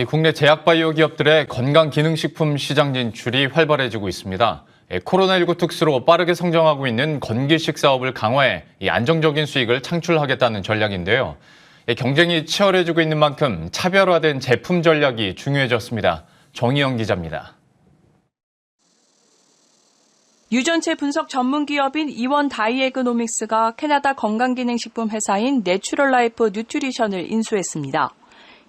이 국내 제약바이오 기업들의 건강기능식품 시장 진출이 활발해지고 있습니다. 예, 코로나19 특수로 빠르게 성장하고 있는 건기식 사업을 강화해 이 안정적인 수익을 창출하겠다는 전략인데요. 예, 경쟁이 치열해지고 있는 만큼 차별화된 제품 전략이 중요해졌습니다. 정희영 기자입니다. 유전체 분석 전문 기업인 이원 다이에그노믹스가 캐나다 건강기능식품 회사인 내추럴라이프 뉴트리션을 인수했습니다.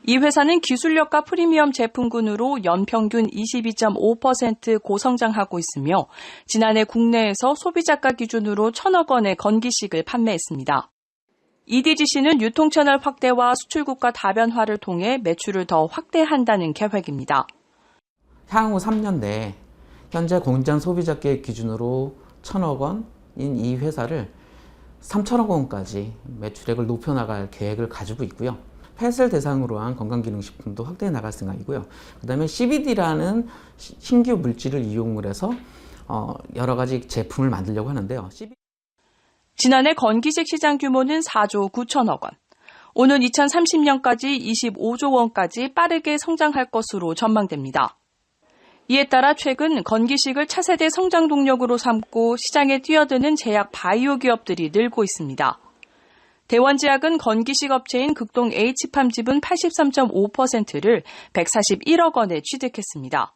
이 회사는 기술력과 프리미엄 제품군으로 연평균 22.5% 고성장하고 있으며 지난해 국내에서 소비자가 기준으로 천억 원의 건기식을 판매했습니다. EDGC는 유통채널 확대와 수출국가 다변화를 통해 매출을 더 확대한다는 계획입니다. 향후 3년 내에 현재 공장 소비자계 기준으로 천억 원인 이 회사를 3천억 원까지 매출액을 높여나갈 계획을 가지고 있고요. 펫을 대상으로 한 건강기능식품도 확대해 나갈 생각이고요. 그 다음에 CBD라는 신규 물질을 이용을 해서 어, 여러 가지 제품을 만들려고 하는데요. CBD 지난해 건기식 시장 규모는 4조 9천억 원. 오는 2030년까지 25조 원까지 빠르게 성장할 것으로 전망됩니다. 이에 따라 최근 건기식을 차세대 성장 동력으로 삼고 시장에 뛰어드는 제약 바이오 기업들이 늘고 있습니다. 대원제약은 건기식 업체인 극동 H팜 지분 83.5%를 141억 원에 취득했습니다.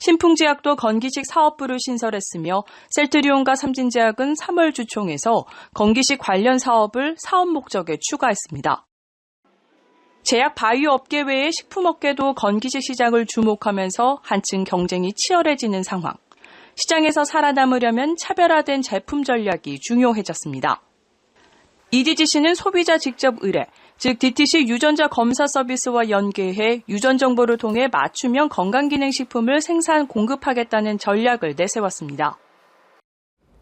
신풍제약도 건기식 사업부를 신설했으며 셀트리온과 삼진제약은 3월 주총에서 건기식 관련 사업을 사업 목적에 추가했습니다. 제약 바이오 업계 외에 식품업계도 건기식 시장을 주목하면서 한층 경쟁이 치열해지는 상황. 시장에서 살아남으려면 차별화된 제품 전략이 중요해졌습니다. EDGC는 소비자 직접 의뢰, 즉 DTC 유전자 검사 서비스와 연계해 유전 정보를 통해 맞춤형 건강기능식품을 생산 공급하겠다는 전략을 내세웠습니다.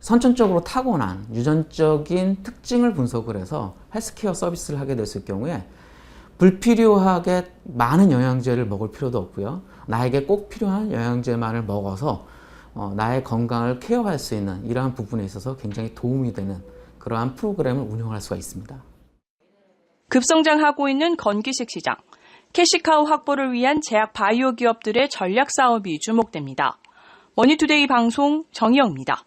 선천적으로 타고난 유전적인 특징을 분석을 해서 헬스케어 서비스를 하게 됐을 경우에 불필요하게 많은 영양제를 먹을 필요도 없고요. 나에게 꼭 필요한 영양제만을 먹어서 어, 나의 건강을 케어할 수 있는 이러한 부분에 있어서 굉장히 도움이 되는 그러한 프로그램을 운영할 수가 있습니다. 급성장하고 있는 건기식 시장. 캐시카우 확보를 위한 제약 바이오 기업들의 전략 사업이 주목됩니다. 머니투데이 방송 정희영입니다.